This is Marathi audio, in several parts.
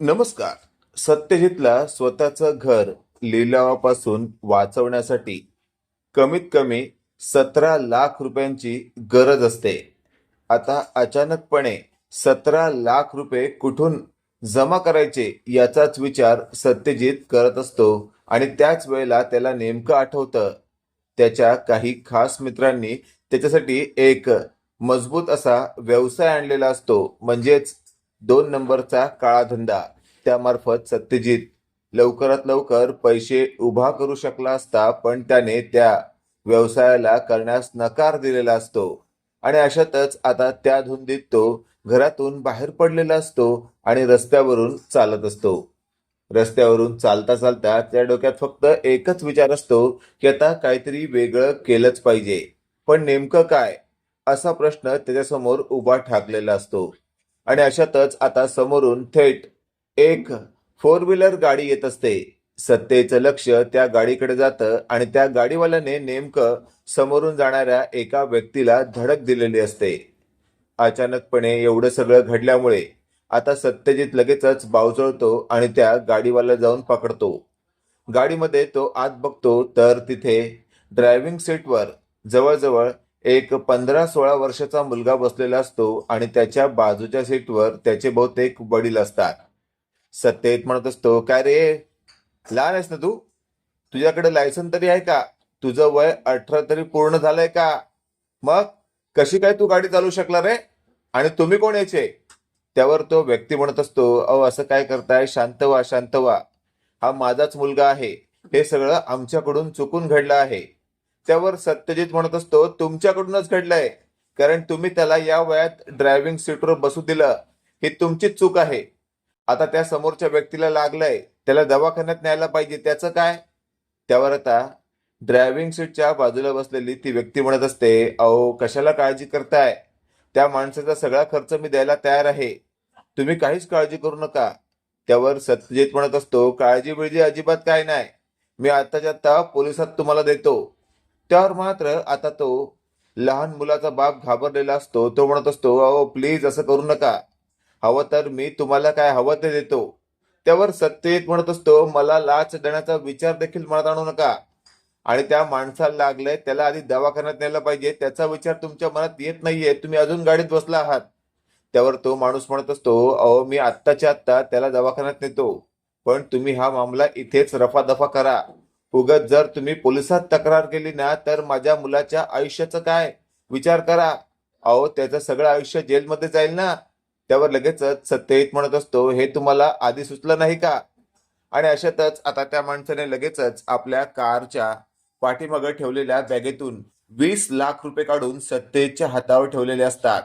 नमस्कार. सत्यजितला स्वतःचं घर लिलावापासून वाचवण्यासाठी कमीत कमी सतरा लाख रुपयांची गरज असते. आता अचानकपणे सतरा लाख रुपये कुठून जमा करायचे याचाच विचार सत्यजित करत असतो आणि त्याच वेळेला त्याला नेमकं आठवतं. त्याच्या काही खास मित्रांनी त्याच्यासाठी एक मजबूत असा व्यवसाय आणलेला असतो. म्हणजेच दोन नंबरचा काळा धंदा. त्यामार्फत सत्यजित लवकरात लवकर पैसे उभा करू शकला असता पण त्याने त्या व्यवसायाला करण्यास नकार दिलेला असतो. आणि अशातच आता त्या धुंदीत तो घरातून बाहेर पडलेला असतो आणि रस्त्यावरून चालत असतो. रस्त्यावरून चालता चालता त्या डोक्यात फक्त एकच विचार असतो की आता काहीतरी वेगळं केलंच पाहिजे. पण नेमकं काय? असा प्रश्न त्याच्यासमोर उभा ठाकलेला असतो. आणि अशातच आता समोरून थेट एक फोर व्हीलर गाडी येत असते. सत्तेचं लक्ष त्या गाडीकडे जातं आणि त्या गाडीवाल्याने नेमकं समोरून जाणाऱ्या एका व्यक्तीला धडक दिलेली असते. अचानकपणे एवढं सगळं घडल्यामुळे आता सत्यजित लगेचच बावजळतो आणि त्या गाडीवाला जाऊन पकडतो. गाडीमध्ये तो आत बघतो तर तिथे ड्रायव्हिंग सीटवर जवळजवळ एक पंधरा सोळा वर्षाचा मुलगा बसलेला असतो आणि त्याच्या बाजूच्या सीटवर त्याचे बहुतेक वडील असतात. सत्तेत म्हणत असतो काय रे? लहान आहेस ना तू? तुझ्याकडे लायसन तरी आहे का? तुझं वय अठरा तरी पूर्ण झालंय का? मग कशी काय तू गाडी चालवू शकला रे? आणि तुम्ही कोण यायचे? त्यावर तो व्यक्ती म्हणत असतो अहो असं काय करताय? शांत व्हा शांत व्हा. हा माझाच मुलगा आहे. हे सगळं आमच्याकडून चुकून घडलं आहे. त्यावर सत्यजित म्हणत असतो तुमच्याकडूनच घडलंय. कारण तुम्ही त्याला या वयात ड्रायव्हिंग सीटवर बसू दिलं. ही तुमचीच चूक आहे. आता त्या समोरच्या व्यक्तीला लागलंय. त्याला दवाखान्यात न्यायला पाहिजे. त्याचं काय? त्यावर आता ड्रायव्हिंग सीटच्या बाजूला बसलेली ती व्यक्ती म्हणत असते अहो कशाला काळजी करताय? त्या माणसाचा सगळा खर्च मी द्यायला तयार आहे. तुम्ही काहीच काळजी करू नका. त्यावर सत्यजित म्हणत असतो काळजी बिळजी अजिबात काय नाही. मी आताच्या आता पोलिसात तुम्हाला देतो. त्यावर मात्र आता तो लहान मुलाचा बाप घाबरलेला असतो. तो म्हणत असतो अहो प्लीज असं करू नका. हवं तर मी तुम्हाला काय हवं ते देतो. त्यावर सत्यजित म्हणत असतो मला लाच देण्याचा विचार देखील मनात आणू नका. आणि त्या माणसाला लागलंय त्याला आधी दवाखान्यात नेला पाहिजे. त्याचा विचार तुमच्या मनात येत नाहीये. तुम्ही अजून गाडीत बसला आहात. त्यावर तो माणूस म्हणत असतो अहो मी आत्ताच्या आत्ता त्याला दवाखान्यात नेतो. पण तुम्ही हा मामला इथेच रफादफा करा. उगत जर तुम्ही पोलिसात तक्रार केली ना तर माझ्या मुलाच्या आयुष्याचं काय? विचार करा. अहो त्याचं सगळं आयुष्य जेलमध्ये जाईल ना. त्यावर लगेचच सत्यजित म्हणत असतो हे तुम्हाला आधी सुचलं नाही का? आणि अशातच आता त्या माणसाने लगेचच आपल्या कारच्या पाठीमागं ठेवलेल्या बॅगेतून वीस लाख रुपये काढून सत्यजितच्या हातावर ठेवलेले असतात.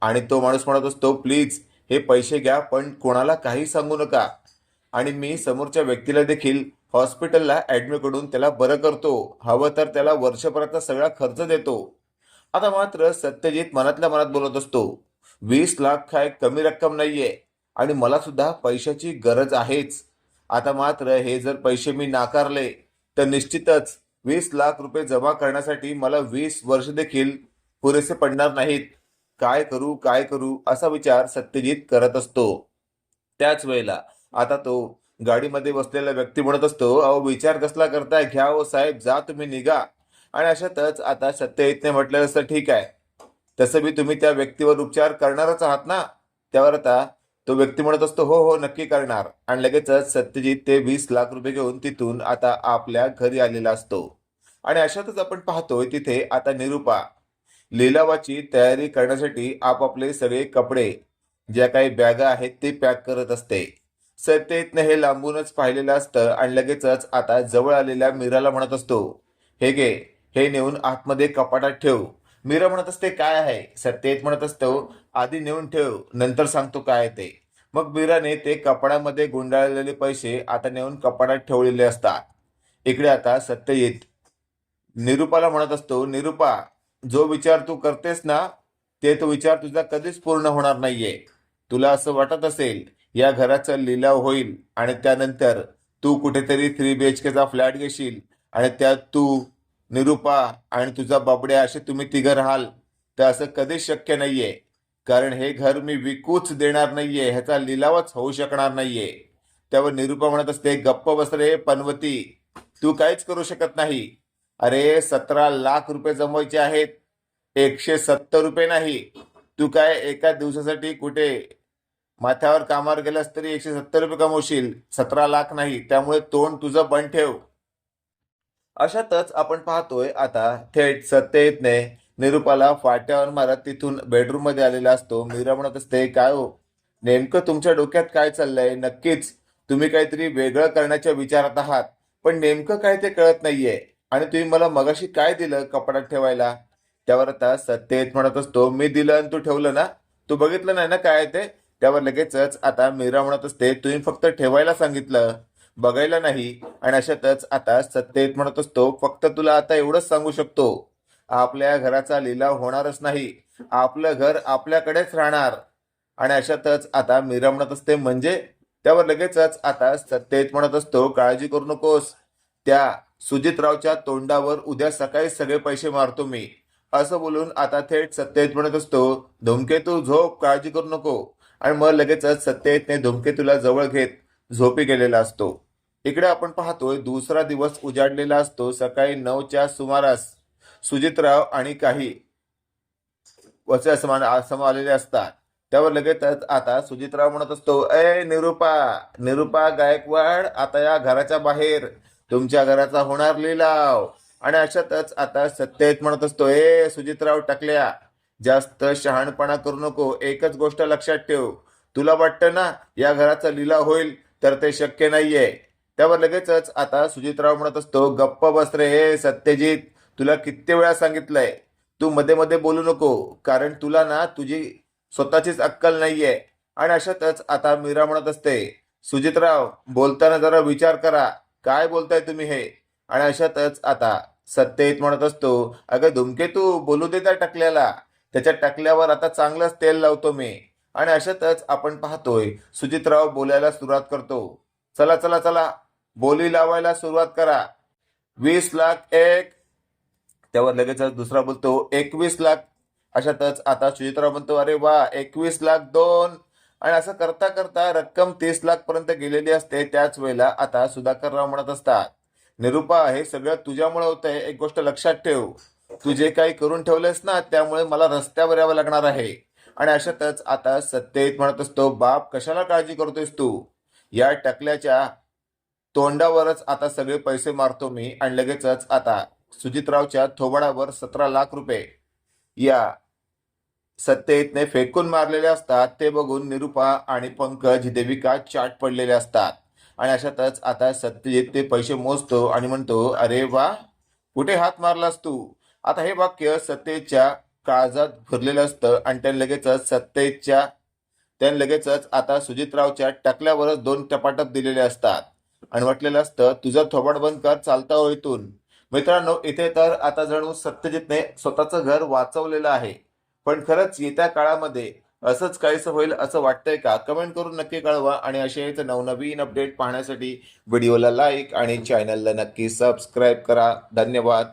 आणि तो माणूस म्हणत असतो प्लीज हे पैसे घ्या पण कोणाला काही सांगू नका. आणि मी समोरच्या व्यक्तीला देखील हॉस्पिटलला ऍडमिट करून त्याला बरं करतो. हवं तर त्याला वर्षभराचा सगळा खर्च देतो. आता मात्र सत्यजित मनातल्या मनात बोलत असतो वीस लाख काय कमी रक्कम नाहीये आणि मला सुद्धा पैशाची गरज आहेच. आता मात्र हे जर पैसे मी नाकारले तर निश्चितच वीस लाख रुपये जमा करण्यासाठी मला वीस वर्ष देखील पुरेसे पडणार नाहीत. काय करू काय करू असा विचार सत्यजित करत असतो. त्याच वेळेला आता तो गाडीमध्ये बसलेला व्यक्ती म्हणत असतो अहो विचार कसला करताय? घ्या हो साहेब जा तुम्ही निघा. आणि अशातच आता सत्यजितने म्हटलेलं असतं ठीक आहे. तसं बी तुम्ही त्या व्यक्तीवर उपचार करणारच आहात ना? त्यावर आता तो व्यक्ती म्हणत असतो हो हो नक्की करणार. आणि लगेचच सत्यजित ते वीस लाख रुपये घेऊन तिथून आता आपल्या घरी आलेला असतो. आणि अशातच आपण पाहतोय तिथे आता निरुपा. लिलावाची तयारी करण्यासाठी आपापले सगळे कपडे ज्या काही बॅगा आहेत ते पॅक करत असते. सत्यजितने हे लांबूनच पाहिलेलं असतं आणि लगेचच आता जवळ आलेल्या मीराला म्हणत असतो हे गे हे नेऊन आतमध्ये कपाटात ठेव. मीरा म्हणत असते काय आहे? सत्यजित म्हणत असतो आधी नेऊन ठेव नंतर सांगतो काय ते. मग मीराने ते कपाडामध्ये गुंडाळलेले पैसे आता नेऊन कपाटात ठेवलेले असतात. इकडे आता सत्यजित निरुपाला म्हणत असतो निरुपा जो विचार तू करतेस ना ते तो विचार तुझा कधीच पूर्ण होणार नाहीये. तुला असं वाटत असेल या घराचा लिलाव होईल आणि त्यानंतर तू कुठेतरी थ्री बी एच केचा फ्लॅट घेशील आणि त्यात तू निरुपा आणि तुझा बाबड्या असे तुम्ही तिघं राहाल. तर असं कधीच शक्य नाहीये. कारण हे घर मी विकूच देणार नाहीये. ह्याचा लिलावच होऊ शकणार नाहीये. त्यावर निरुपा म्हणत असते गप्प बस रे पनवती. तू काहीच करू शकत नाही. अरे सतरा लाख रुपये जमवायचे आहेत. एकशे सत्तर रुपये नाही. तू काय एका दिवसासाठी कुठे माथ्यावर कामावर गेलास तरी एकशे सत्तर रुपये कमवशील. सतरा लाख नाही. त्यामुळे तोंड तुझं बंद ठेव. अशातच आपण पाहतोय आता थेट सत्यजितने निरुपाला फाट्यावर मारत तिथून बेडरूममध्ये आलेला असतो. मीरा म्हणत असते काय हो? नेमकं तुमच्या डोक्यात काय चाललंय? नक्कीच तुम्ही काहीतरी वेगळं करण्याच्या विचारात आहात. पण नेमकं काय ते कळत नाहीये. आणि तुम्ही मला मगाशी काय दिलं कपड्यात ठेवायला? त्यावर आता सत्यजित म्हणत असतो मी दिलं आणि तू ठेवलं ना? तू बघितलं नाही ना काय ते? त्यावर लगेचच आता मीरा म्हणत असते तुम्ही फक्त ठेवायला सांगितलं बघायला नाही. आणि अशातच आता सत्यजित म्हणत असतो फक्त तुला आता एवढंच सांगू शकतो आपल्या घराचा लिलाव होणारच नाही आपलं घर आपल्याकडेच राहणार. आणि अशातच आता मीरा म्हणत असते म्हणजे? त्यावर लगेचच आता सत्यजित म्हणत असतो काळजी करू नकोस त्या सुजितरावच्या तोंडावर उद्या सकाळी सगळे पैसे मारतो मी. असं बोलून आता थेट सत्यजित म्हणत असतो धुमकेतू झोप काळजी करू नको आणि मग लगेचच सत्तेतने धुमके तुला जवळ घेत झोपी गेलेला असतो. इकडे आपण पाहतोय दुसरा दिवस उजाडलेला असतो. सकाळी नऊच्या सुमारास सुजितराव आणि काही वचे समान सम आलेले असतात. त्यावर लगेचच आता सुजितराव म्हणत असतो ए निरुपा निरुपा गायकवाड आता या घराच्या बाहेर. तुमच्या घराचा होणार लिलाव. आणि अशातच आता सत्यजित म्हणत असतो ए सुजितराव टकल्या जास्त शहाणपणा करू नको एकच गोष्ट लक्षात ठेव. तुला वाटतं ना या घराचा लिलाव होईल तर ते शक्य नाहीये. त्यावर लगेचच आता सुजितराव म्हणत असतो गप्प बस रे हे सत्यजित तुला किती वेळा सांगितलंय. तू मध्ये मध्ये बोलू नको कारण तुला ना तुझी स्वतःचीच अक्कल नाहीये. आणि अशातच आता मीरा म्हणत असते सुजितराव बोलताना जरा विचार करा काय बोलताय तुम्ही हे? आणि अशातच आता सत्यजित म्हणत असतो अगं धुमकेतू बोलू दे त्या टकल्याला. त्याच्या टाकल्यावर आता चांगलंच तेल लावतो मी. आणि अशातच आपण पाहतोय सुजितराव बोलायला सुरुवात करतो. चला चला चला. बोली लावायला सुरुवात करा. वीस लाख एक. त्यावर लगेचच दुसरा बोलतो एकवीस लाख. अशातच आता सुजितराव म्हणतो अरे वा एकवीस लाख दोन. आणि असं करता करता रक्कम तीस लाख पर्यंत गेलेली असते त्याच वेळेला आता सुधाकरराव म्हणत असतात निरुपा हे सगळं तुझ्यामुळे होतंय एक गोष्ट लक्षात ठेव. तू जे काही करून ठेवलंस ना त्यामुळे मला रस्त्यावर यावं लागणार आहे. आणि अशातच आता सत्तेत म्हणत असतो बाप कशाला काळजी करतोयस तू? या टकल्याच्या तोंडावरच आता सगळे पैसे मारतो मी आणि लगेचच आता सुजितरावच्या थोबाडावर सतरा लाख रुपये या सत्तेतने फेकून मारलेले असतात. ते बघून निरुपा आणि पंकज देविका चाट पडलेले असतात. आणि अशातच आता सत्यजित ते पैसे मोजतो आणि म्हणतो अरे वा कुठे हात मारलास तू? आता हे वाक्य सत्तेच्या काळजात भरलेलं असतं आणि त्याने लगेचच सत्तेच्या त्याने लगेचच आता सुजितरावच्या टकल्यावरच दोन टपाटप दिलेले असतात. आणि म्हटलेलं असतं तुझं थोबाड बंद कर चालता हो इथून. मित्रांनो इथे तर आता जणू सत्यजितने स्वतःचं घर वाचवलेलं आहे. पण खरंच येत्या काळामध्ये असंच काहीसं होईल असं वाटतंय का? कमेंट करून नक्की कळवा आणि असेच नवनवीन अपडेट पाहण्यासाठी व्हिडिओला लाईक आणि चॅनलला नक्की सबस्क्राईब करा. धन्यवाद.